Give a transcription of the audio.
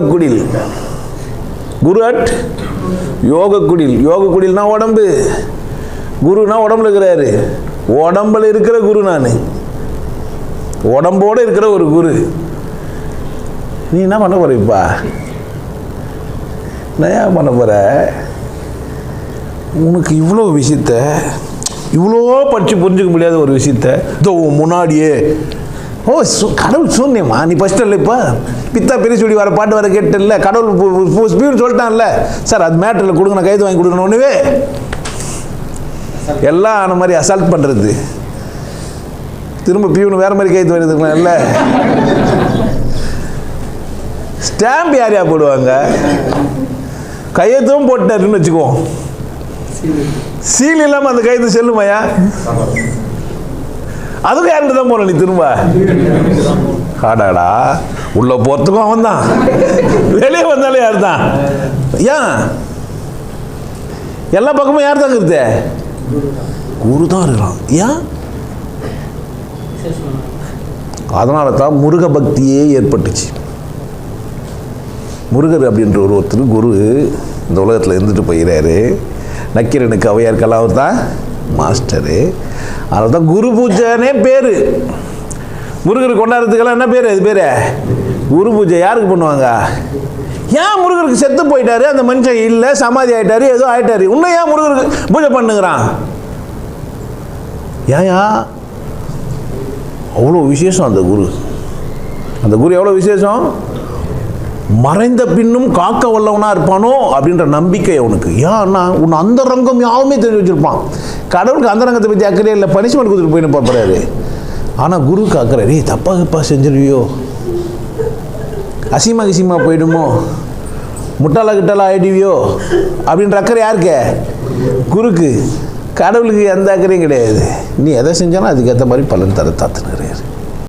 குடில் குரு அட்? யோக குடில் யோக குடில்னா உடம்பு. குருனா உடம்புல இருக்கிறாரு. உடம்புல இருக்கிற குரு நான். உடம்போடு இருக்கிற ஒரு குரு. நீ என்ன பண்ண போறீப்பா நான் ஏன் பண்ண போற? உனக்கு இவ்வளோ விஷயத்த இவ்வளோ படித்து புரிஞ்சுக்க முடியாத ஒரு விஷயத்த இதோ முன்னாடியே ஓ சு கடவுள் சூன்யமா? நீ ஃபஸ்ட் இல்லை இப்போ. பித்தா பெரிய சொல்லி வர பாட்டு வர கேட்டல கடவுள் ஸ்பீடு சொல்லிட்டான்ல. சார் அது மேட்டரில் கொடுங்க நான் கைது வாங்கி கொடுக்கணும் ஒன்றுவே எல்லாம் ஆன மாதிரி அசால்ட் பண்ணுறது திரும்ப பியூனு வேற மாதிரி கைது வருதுங்களா இல்லை? ஸ்டாம்ப் யார் யார் போடுவாங்க? கையெழுத்தும் போட்டாருன்னு வச்சுக்குவோம். சீல். இல்லாமல் அந்த கைது செல்லுமாயா அதுக்கு யார்கிட்ட தான் போன நீ திரும்ப? ஆடாடா. உள்ள போறதுக்கும் அவன் தான். வெளியே வந்தாலே யார் தான்? ஏன்? எல்லா பக்கமும் யார் தான் இருக்குது? குரு தான் இருக்கிறான். ஏன்? அதனால தான் முருக பக்தியே ஏற்பட்டுச்சு. முருகர் அப்படின்ற ஒரு ஒருத்தர் குரு இந்த உலகத்தில் இருந்துட்டு போயிறாரு. நக்கீரனுக்கு அவையாருக்கெல்லாம் அவர் தான் மாஸ்டரு. அதனால தான் குரு பூஜைனே பேர். முருகர் கொண்டாடுறதுக்கெல்லாம் என்ன பேர்? அது பேர்? குரு பூஜை யாருக்கு பண்ணுவாங்க? ஏன் முருகருக்கு செத்து போயிட்டாரு? அந்த மனுஷன் இல்லை சமாதி ஆயிட்டாரு ஏதோ ஆயிட்டாரு. இன்னும் ஏன் முருகருக்கு பூஜை பண்ணுங்கிறான்? ஏயா அவ்வளோ விசேஷம் அந்த குரு. அந்த குரு எவ்வளோ விசேஷம்? மறைந்த பின்னும் காக்க வல்லவனா இருப்பானோ அப்படின்ற நம்பிக்கை அவனுக்கு. ஏன்னா உன் அந்த ரங்கம் யாருமே தெரிஞ்சு வச்சிருப்பான். கடவுளுக்கு அந்தரங்கத்தை பற்றி அக்கறையே இல்லை. பனிஷ்மெண்ட் கொடுத்துட்டு போயின்னு பார்ப்பறாரு ஆனால் குருவுக்கு அக்கறை "ஏய், தப்பாக தப்பாக செஞ்சிருவியோ? அசிமா கிசிமா போயிடுமோ? முட்டாளா கிட்டாலா ஆயிடுவியோ? அப்படின்ற அக்கறை யாருக்கு? குருக்கு. கடவுளுக்கு எந்த அக்கறையும் கிடையாது. நீ எதை செஞ்சாலும் அதுக்கேற்ற மாதிரி பலன் தர தாத்துனுறாரு